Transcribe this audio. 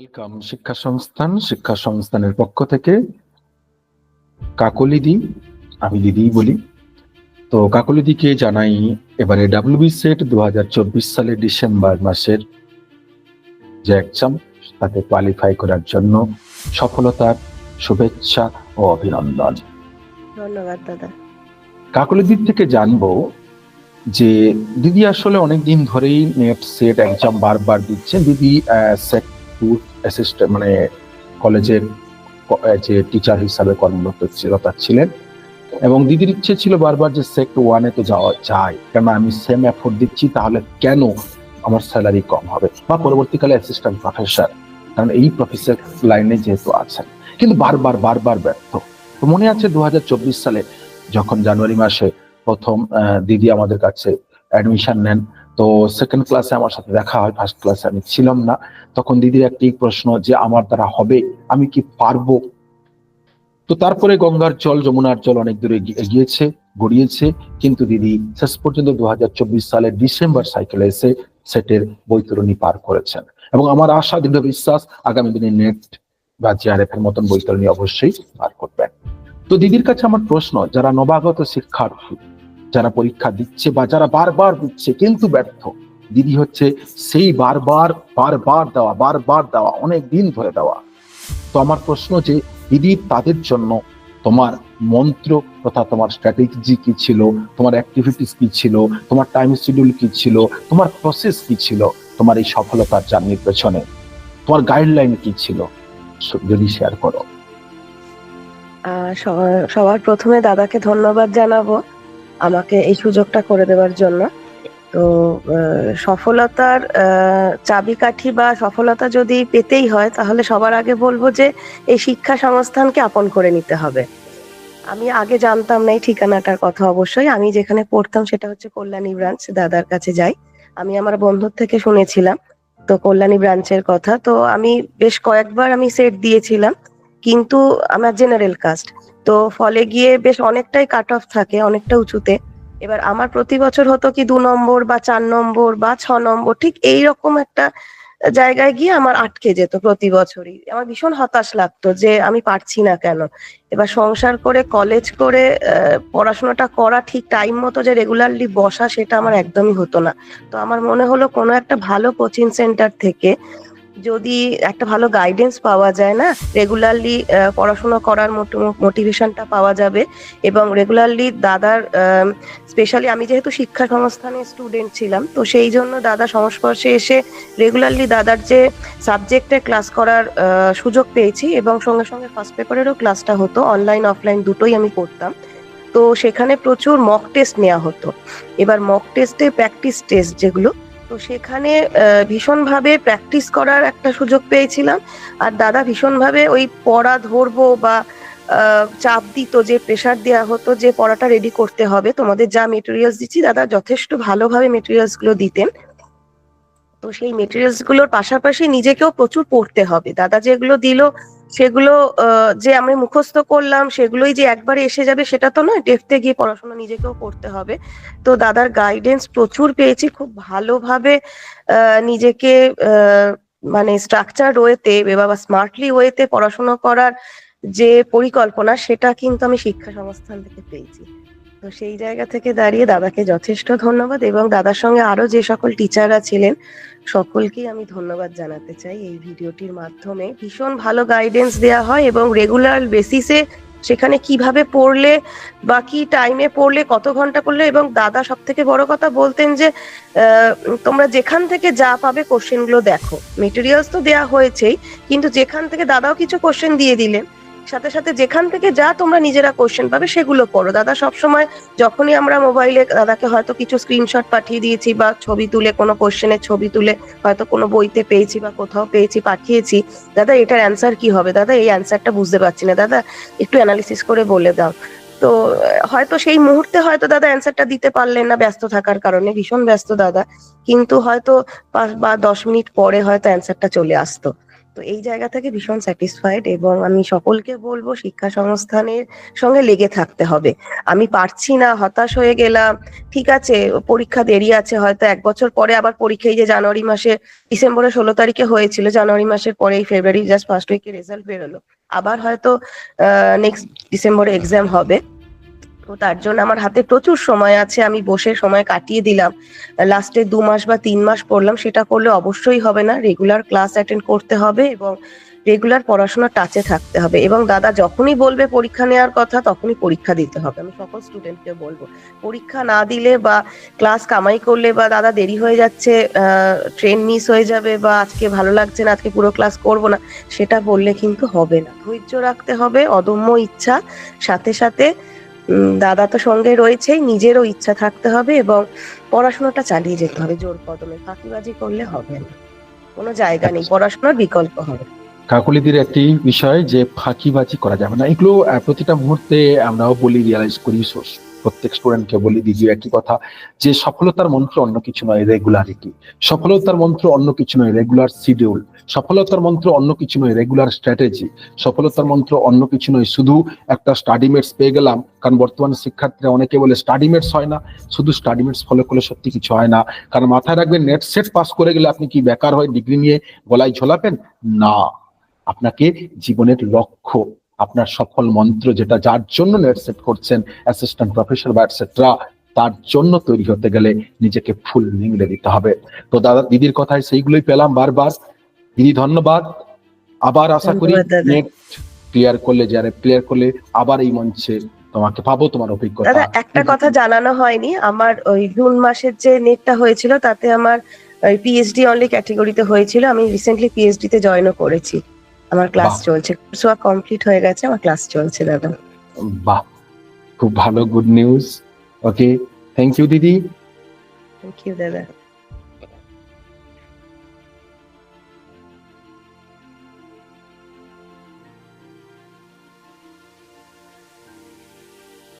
Welcome শিক্ষা সংস্থান শিক্ষা সংস্থানের পক্ষ থেকে কাকলিদি আমি দিদি বলি। তো কাকলিদিকে জানাই এবারে ডাব্লিউবি সেট দু সালের ডিসেম্বর মাসের যে এক্সাম তাতে কোয়ালিফাই করার জন্য সফলতার শুভেচ্ছা ও অভিনন্দন। ধন্যবাদ দাদা। কাকলিদির থেকে জানব যে দিদি আসলে অনেক দিন ধরেই নেট সেট এক্সাম বারবার দিচ্ছেন। দিদি সেট টু অ্যাসিস্ট্যান্ট মানে কলেজের যে টিচার হিসাবে কর্মরত ছিল- ছিলেন। এবং দিদির ইচ্ছে ছিল বারবার যে সেক্ট ওয়ানে তো যাওয়া যায়। কেন আমি সেম এফোর্ট দিচ্ছি, তাহলে কেন আমার স্যালারি কম হবে? বা পরবর্তীকালে অ্যাসিস্ট্যান্ট প্রফেসর কারণ এই প্রফেসর লাইনে যেহেতু আছেন। কিন্তু বারবার বারবার ব্যর্থ। তো মনে আছে দু হাজার চব্বিশ সালে যখন জানুয়ারি মাসে প্রথম দিদি আমাদের কাছে অ্যাডমিশন নেন তো সেকেন্ড ক্লাসে আমার সাথে দেখা হয় ফার্স্ট ক্লাসে আমি ছিলাম না। তখন দিদির একটি প্রশ্ন যে, আমার দ্বারা হবে? আমি কি পারব? তো তারপরে গঙ্গার জল, যমুনার জল অনেক দূরে এগিয়ে- এগিয়েছে, গড়িয়েছে। কিন্তু দিদি শেষ পর্যন্ত দু হাজার চব্বিশ সালের ডিসেম্বর সাইকেলে এসে সেটের বৈতরণী পার করেছেন। এবং আমার আশা, দৃঢ় বিশ্বাস, আগামী দিনে নেট বা জিআরএফ এর মতন বৈতরণী অবশ্যই পার করবেন। তো দিদির কাছে আমার প্রশ্ন, যারা নবাগত শিক্ষার্থী যারা পরীক্ষা দিচ্ছে বা যারা বারবার দিচ্ছে কিন্তু ব্যর্থ। দিদি হচ্ছে সেই বারবার বারবার দেওয়া বারবার দেওয়া, অনেক দিন ধরে দেওয়া। তো আমার প্রশ্ন যে, দিদি, তাদের জন্য তোমার মন্ত্র তথা তোমার স্ট্র্যাটেজি কি ছিল? তোমার অ্যাক্টিভিটিস কি ছিল? তোমার টাইম শিডিউল কি ছিল? তোমার প্রসেস কি ছিল? তোমার এই সফলতার জার্নির পেছনে তোমার গাইডলাইন কি ছিল? যদি শেয়ার করো। সবার প্রথমে দাদাকে ধন্যবাদ জানাব। আমাকে এই সুযোগটা করে দেওয়ার জন্য। তো সফলতার চাবিকাঠি বা সফলতা যদি পেতেই হয়, তাহলে সবার আগে বলব যে এই শিক্ষা সংস্থানকে আপন করে নিতে হবে। আমি আগে জানতাম না এই ঠিকানাটার কথা অবশ্যই। আমি যেখানে পড়তাম সেটা হচ্ছে কল্যাণী ব্রাঞ্চ দাদার কাছে যাই। আমি আমার বন্ধুর থেকে শুনেছিলাম তো কল্যাণী ব্রাঞ্চের কথা। তো আমি বেশ কয়েকবার আমি সেট দিয়েছিলাম। কিন্তু আমার জেনারেল কাস্ট তো ফলে গিয়ে বেশ অনেকটাই কাট অফ থাকে, অনেকটা উঁচুতে। এবার আমার প্রতি বছর হতো কি দু নম্বর বা চার নম্বর বা ছ নম্বর, ঠিক এই রকম একটা জায়গায় গিয়ে আমার আটকে যেত প্রতি বছরই। আমার ভীষণ হতাশ লাগতো যে আমি পারছি না কেন। এবার সংসার করে কলেজ করে পড়াশোনাটা করা ঠিক টাইম মতো যে রেগুলারলি বসা, সেটা আমার একদমই হতো না। তো আমার মনে হলো কোনো একটা ভালো কোচিং সেন্টার থেকে যদি একটা ভালো গাইডেন্স পাওয়া যায় না রেগুলারলি পড়াশোনা করার মতো মোটিভেশনটা পাওয়া যাবে এবং রেগুলারলি দাদার স্পেশালি আমি যেহেতু শিক্ষা সংস্থানের স্টুডেন্ট ছিলাম, তো সেই জন্য দাদা সংস্পর্শে এসে রেগুলারলি দাদার যে সাবজেক্টে ক্লাস করার সুযোগ পেয়েছি এবং সঙ্গে সঙ্গে ফার্স্ট পেপারেরও ক্লাসটা হতো অনলাইন অফলাইন দুটোই আমি করতাম তো সেখানে প্রচুর মক টেস্ট নেওয়া হতো। এবার মক টেস্টে প্র্যাকটিস টেস্ট যেগুলো তো সেখানে ভীষণ ভীষণভাবে প্র্যাকটিস করার একটা সুযোগ পেয়েছিলাম। আর দাদা ভীষণভাবে ওই পড়া ধরবো বা চাপ দিত, যে প্রেশার দেওয়া হতো, যে পড়াটা রেডি করতে হবে। তোমাদের যা মেটেরিয়ালস দিচ্ছি, দাদা যথেষ্ট ভালোভাবে মেটেরিয়ালসগুলো দিতেন। তো সেই মেটেরিয়ালসগুলোর পাশাপাশি নিজেকেও প্রচুর পড়তে হবে। দাদা যেগুলো দিল, সেগুলো যে আমি মুখস্থ করলাম, সেগুলোই যে একবারে এসে যাবে সেটা তো নয় ডেফতে গিয়ে পড়াশোনা নিজেকেও করতে হবে। তো দাদার গাইডেন্স প্রচুর পেয়েছি, খুব ভালোভাবে নিজেকে মানে স্ট্রাকচার ওয়েতে বা স্মার্টলি ওয়েতে পড়াশোনা করার যে পরিকল্পনা, সেটা কিন্তু আমি শিক্ষা সংস্থান থেকে পেয়েছি। তো সেই জায়গা থেকে দাঁড়িয়ে দাদাকে যথেষ্ট ধন্যবাদ এবং দাদার সঙ্গে আরও যে সকল টিচাররা ছিলেন, সকলকেই আমি ধন্যবাদ জানাতে চাই। এই ভিডিওটির মাধ্যমে ভীষণ ভালো গাইডেন্স দেওয়া হয় এবং রেগুলার বেসিসে সেখানে কীভাবে পড়লে বা কি টাইমে পড়লে, কত ঘণ্টা পড়লে এবং দাদা সব থেকে বড় কথা বলতেন যে তোমরা যেখান থেকে যা পাবে কোশ্চেনগুলো দেখো। মেটেরিয়ালস তো দেয়া হয়েছেই, কিন্তু যেখান থেকে দাদাও কিছু কোশ্চেন দিয়ে দিলেন সাথে সাথে যেখান থেকে যা তোমরা নিজেরা কোশ্চেন পাবে সেগুলো পড়ো। দাদা সবসময় যখনই আমরা মোবাইলে দাদাকে হয়তো কিছু স্ক্রিনশট পাঠিয়ে দিয়েছি বা ছবি তুলে কোনো কোশ্চেনের ছবি তুলে হয়তো কোনো বইতে পেয়েছি বা কোথাও পেয়েছি, পাঠিয়েছি, দাদা এটার অ্যান্সার কি হবে? দাদা এই অ্যান্সারটা বুঝতে পারছি না। দাদা একটু অ্যানালিসিস করে বলে দাও। তো, হয়তো সেই মুহূর্তে হয়তো দাদা অ্যান্সারটা দিতে পারলেন না ব্যস্ত থাকার কারণে, ভীষণ ব্যস্ত দাদা। কিন্তু হয়তো বা দশ মিনিট পরে হয়তো অ্যান্সারটা চলে আসতো। তো এই জায়গা থেকে ভীষণ স্যাটিসফাইড এবং আমি সকলকে বলব শিক্ষা সংস্থানের সঙ্গে লেগে থাকতে হবে। আমি পারছি না, হতাশ হয়ে গেলাম। ঠিক আছে, পরীক্ষা দেরি আছে, হয়তো এক বছর পরে আবার পরীক্ষা, এই যে জানুয়ারি মাসে ডিসেম্বরের ষোলো তারিখে হয়েছিল, জানুয়ারি মাসের পরেই ফেব্রুয়ারি জাস্ট ফার্স্ট উইকে রেজাল্ট বেরোলো। আবার হয়তো নেক্সট ডিসেম্বরে এক্সাম হবে। তো তার জন্য আমার হাতে প্রচুর সময় আছে, আমি বসে সময় কাটিয়ে দিলাম। লাস্টে দু মাস বা তিন মাস পড়লাম, সেটা করলে অবশ্যই হবে না। রেগুলার ক্লাস অ্যাটেন্ড করতে হবে এবং রেগুলার পড়াশোনার টাচে থাকতে হবে। এবং দাদা যখনই বলবে পরীক্ষা নেওয়ার কথা, তখনই পরীক্ষা দিতে হবে। আমি সকল স্টুডেন্টকে বলব, পরীক্ষা না দিলে বা ক্লাস কামাই করলে বা দাদা দেরি হয়ে যাচ্ছে ট্রেন মিস হয়ে যাবে বা আজকে ভালো লাগছে না, আজকে পুরো ক্লাস করব না, সেটা বললে কিন্তু হবে না। ধৈর্য রাখতে হবে, অদম্য ইচ্ছা। সাথে সাথে দাদা তো সঙ্গে রয়েছেই, নিজেরও ইচ্ছা থাকতে হবে এবং পড়াশোনাটা চালিয়ে যেতে হবে, জোর কদমে। ফাঁকিবাজি করলে হবে না। কোনো জায়গা নেই, পড়াশোনার বিকল্প হবে। কাকুলিদের একটি বিষয় যে ফাঁকিবাজি করা যাবে না। এগুলো প্রতিটা মুহূর্তে আমরাও বলি রিয়ালাইজ করি সো- প্রত্যেক স্টুডেন্টকে বলি দিদি একই কথা, যে সফলতার মন্ত্র অন্য কিছু নয় রেগুলারিটি সফলতার মন্ত্র অন্য কিছু নয় রেগুলার শিডিউল সফলতার মন্ত্র অন্য কিছু নয় রেগুলার স্ট্র্যাটেজি সফলতার মন্ত্র অন্য কিছু নয়, শুধু একটা স্টাডিমেটস পেয়ে গেলাম। কারণ বর্তমানে শিক্ষার্থীরা অনেকে বলে স্টাডিমেটস হয় না। শুধু স্টাডিমেটস ফলো করলে সত্যি কিছু হয় না। কারণ মাথায় রাখবেন নেট সেট পাস করে গেলে আপনি কি বেকার হয় ডিগ্রি নিয়ে গলায় ঝোলাবেন? না। আপনাকে জীবনের লক্ষ্য আপনার সফল মন্ত্র যেটা যার জন্য নেট সেট করছেন অ্যাসিস্ট্যান্ট প্রফেসর বা এটসেট্রা তার জন্য তৈরি হতে গেলে নিজেকে ফুল নিংড়ে দিতে হবে। তো দাদা দিদির কথায় সেইগুলোই পেলাম বারবার। দিদি ধন্যবাদ। আবার আশা করি নেট ক্লিয়ার করলে যারা ক্লিয়ার করলে আবার এই মঞ্চে তোমাকে পাবো তোমার অভিজ্ঞতা। একটা কথা জানানো হয়নি। আমার ওই জুন মাসের যে নেটটা হয়েছিল তাতে আমার পিএইচডি অনলি ক্যাটেগরিতে হয়েছিল। আমি রিসেন্টলি পিএইচডি তে জয়েনও করেছি। আমার ক্লাস চলছে। কোর্স কমপ্লিট হয়ে গেছে আমার ক্লাস চলছে দাদা। বাহ খুব ভালো good news okay thank you দিদি। থ্যাংক ইউ দাদা।